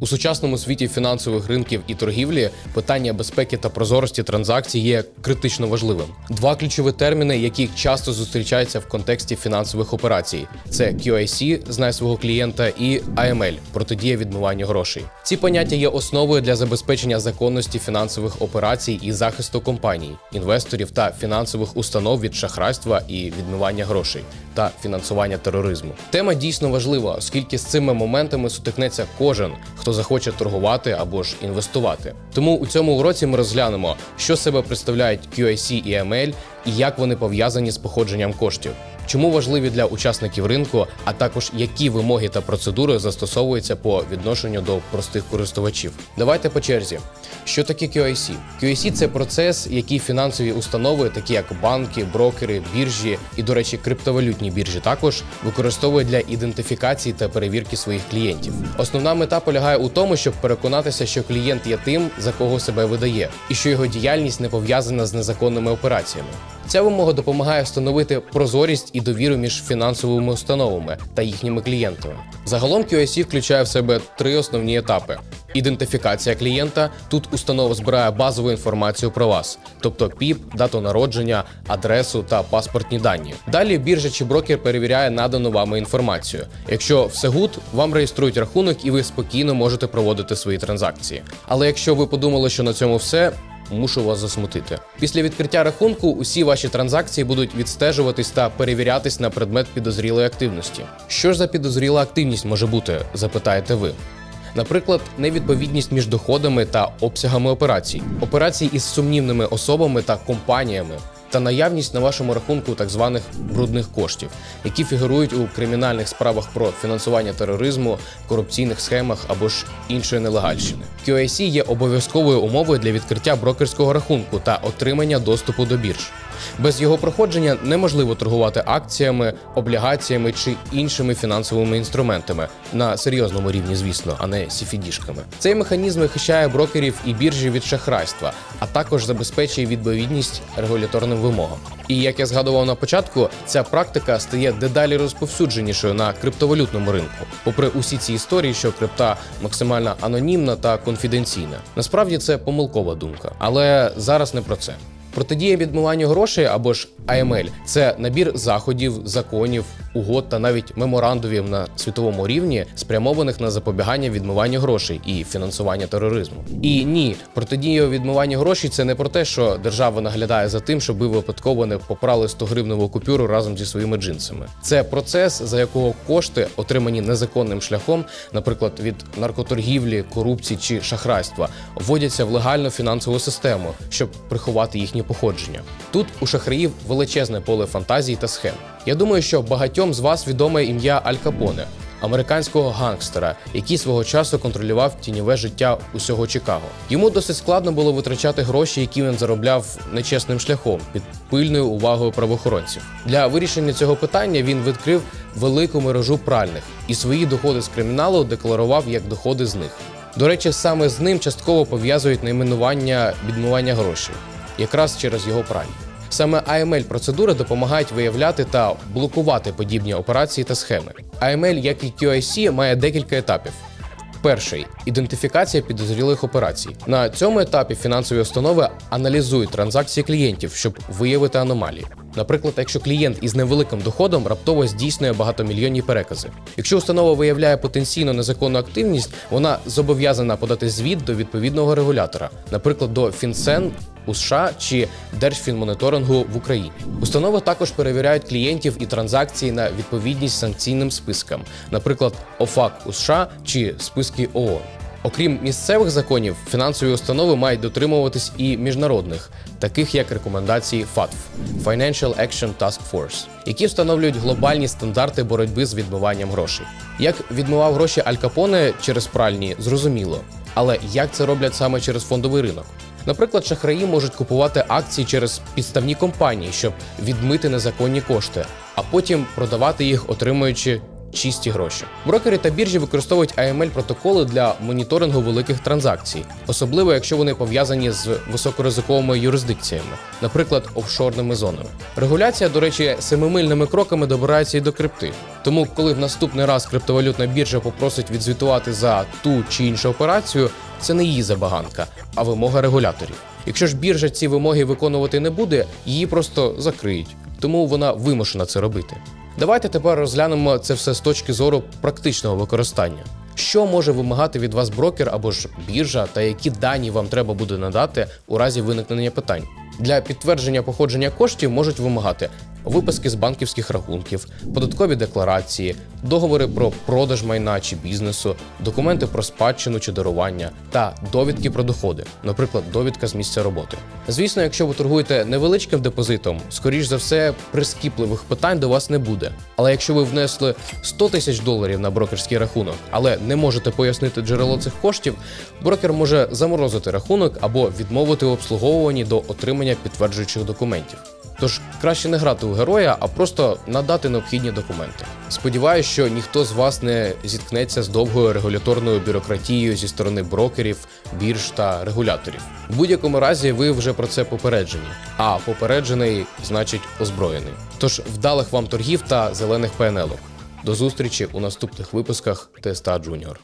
У сучасному світі фінансових ринків і торгівлі питання безпеки та прозорості транзакцій є критично важливим. Два ключові терміни, які часто зустрічаються в контексті фінансових операцій: це QIC, знай свого клієнта, і AML – протидія відмиванню грошей. Ці поняття є основою для забезпечення законності фінансових операцій і захисту компаній, інвесторів та фінансових установ від шахрайства і відмивання грошей та фінансування тероризму. Тема дійсно важлива, оскільки з цими моментами сутикнеться кожен, хто захоче торгувати або ж інвестувати. Тому у цьому уроці ми розглянемо, що себе представляють QIC і ML і як вони пов'язані з походженням коштів. Чому важливі для учасників ринку, а також які вимоги та процедури застосовуються по відношенню до простих користувачів? Давайте по черзі. Що таке QIC? QIC – це процес, який фінансові установи, такі як банки, брокери, біржі і, до речі, криптовалютні біржі, також використовують для ідентифікації та перевірки своїх клієнтів. Основна мета полягає у тому, щоб переконатися, що клієнт є тим, за кого себе видає, і що його діяльність не пов'язана з незаконними операціями. Ця вимога допомагає встановити прозорість і довіру між фінансовими установами та їхніми клієнтами. Загалом QIC включає в себе три основні етапи: ідентифікація клієнта. Тут установа збирає базову інформацію про вас, тобто ПІП, дату народження, адресу та паспортні дані. Далі біржа чи брокер перевіряє надану вами інформацію. Якщо все гуд, вам реєструють рахунок і ви спокійно можете проводити свої транзакції. Але якщо ви подумали, що на цьому все, Мушу вас засмутити. Після відкриття рахунку усі ваші транзакції будуть відстежуватись та перевірятись на предмет підозрілої активності. Що ж за підозріла активність може бути? запитаєте ви. Наприклад, невідповідність між доходами та обсягами операцій, операції із сумнівними особами та компаніями, та наявність на вашому рахунку так званих брудних коштів, які фігурують у кримінальних справах про фінансування тероризму, корупційних схемах або ж іншої нелегальщини. QIC є обов'язковою умовою для відкриття брокерського рахунку та отримання доступу до бірж. Без його проходження неможливо торгувати акціями, облігаціями чи іншими фінансовими інструментами на серйозному рівні, звісно, а не сіфідішками. Цей механізм захищає брокерів і біржі від шахрайства, а також забезпечує відповідність регуляторним вимогам. І як я згадував на початку, ця практика стає дедалі розповсюдженішою на криптовалютному ринку, попри усі ці історії, що крипта максимально анонімна та конфіденційна. Насправді це помилкова думка, але зараз не про це. Протидія відмиванню грошей або ж AML – це набір заходів, законів, угод та навіть меморандумів на світовому рівні, спрямованих на запобігання відмиванню грошей і фінансування тероризму. І ні, протидія відмиванню грошей це не про те, що держава наглядає за тим, щоб ви випадково не попрали 100 гривневу купюру разом зі своїми джинсами. Це процес, за якого кошти, отримані незаконним шляхом, наприклад, від наркоторгівлі, корупції чи шахрайства, вводяться в легальну фінансову систему, щоб приховати їхнє походження. Тут у шахраїв величезне поле фантазій та схем. Я думаю, що багатьом з вас відоме ім'я Аль Капоне, американського гангстера, який свого часу контролював тіньове життя усього Чикаго. Йому досить складно було витрачати гроші, які він заробляв нечесним шляхом під пильною увагою правоохоронців. Для вирішення цього питання він відкрив велику мережу пральних і свої доходи з криміналу декларував як доходи з них. До речі, саме з ним частково пов'язують найменування відмивання грошей, якраз через його прання. Саме AML процедури допомагають виявляти та блокувати подібні операції та схеми. AML, як і QIC, має декілька етапів. Перший ідентифікація підозрілих операцій. На цьому етапі фінансові установи аналізують транзакції клієнтів, щоб виявити аномалії. Наприклад, якщо клієнт із невеликим доходом раптово здійснює багатомільйонні перекази. Якщо установа виявляє потенційно незаконну активність, вона зобов'язана подати звіт до відповідного регулятора, наприклад, до FinCEN у США чи Держфінмоніторингу в Україні. Установи також перевіряють клієнтів і транзакції на відповідність санкційним спискам, наприклад, ОФАК у США чи списки ООН. Окрім місцевих законів, фінансові установи мають дотримуватись і міжнародних, таких як рекомендації FATF – Financial Action Task Force, які встановлюють глобальні стандарти боротьби з відмиванням грошей. Як відмивав гроші Аль Капоне через пральні, зрозуміло. Але як це роблять саме через фондовий ринок? Наприклад, шахраї можуть купувати акції через підставні компанії, щоб відмити незаконні кошти, а потім продавати їх, отримуючи чисті гроші. Брокери та біржі використовують AML протоколи для моніторингу великих транзакцій, особливо якщо вони пов'язані з високоризиковими юрисдикціями, наприклад, офшорними зонами. Регуляція, до речі, семимильними кроками добирається і до крипти. Тому, коли в наступний раз криптовалютна біржа попросить відзвітувати за ту чи іншу операцію, це не її забаганка, а вимога регуляторів. Якщо ж біржа ці вимоги виконувати не буде, її просто закриють, тому вона вимушена це робити. Давайте тепер розглянемо це все з точки зору практичного використання. Що може вимагати від вас брокер або ж біржа, та які дані вам треба буде надати у разі виникнення питань? Для підтвердження походження коштів можуть вимагати виписки з банківських рахунків, податкові декларації, договори про продаж майна чи бізнесу, документи про спадщину чи дарування та довідки про доходи, наприклад, довідка з місця роботи. Звісно, якщо ви торгуєте невеличким депозитом, скоріш за все, прискіпливих питань до вас не буде. Але якщо ви внесли 100 тисяч доларів на брокерський рахунок, але не можете пояснити джерело цих коштів, брокер може заморозити рахунок або відмовити у обслуговуванні до отримання підтверджуючих документів. Тож краще не грати у героя, а просто надати необхідні документи. Сподіваюсь, що ніхто з вас не зіткнеться з довгою регуляторною бюрократією зі сторони брокерів, бірж та регуляторів. В будь-якому разі ви вже про це попереджені. А попереджений значить озброєний. Тож вдалих вам торгів та зелених ПНЛ. До зустрічі у наступних випусках ТСТА Джуніор.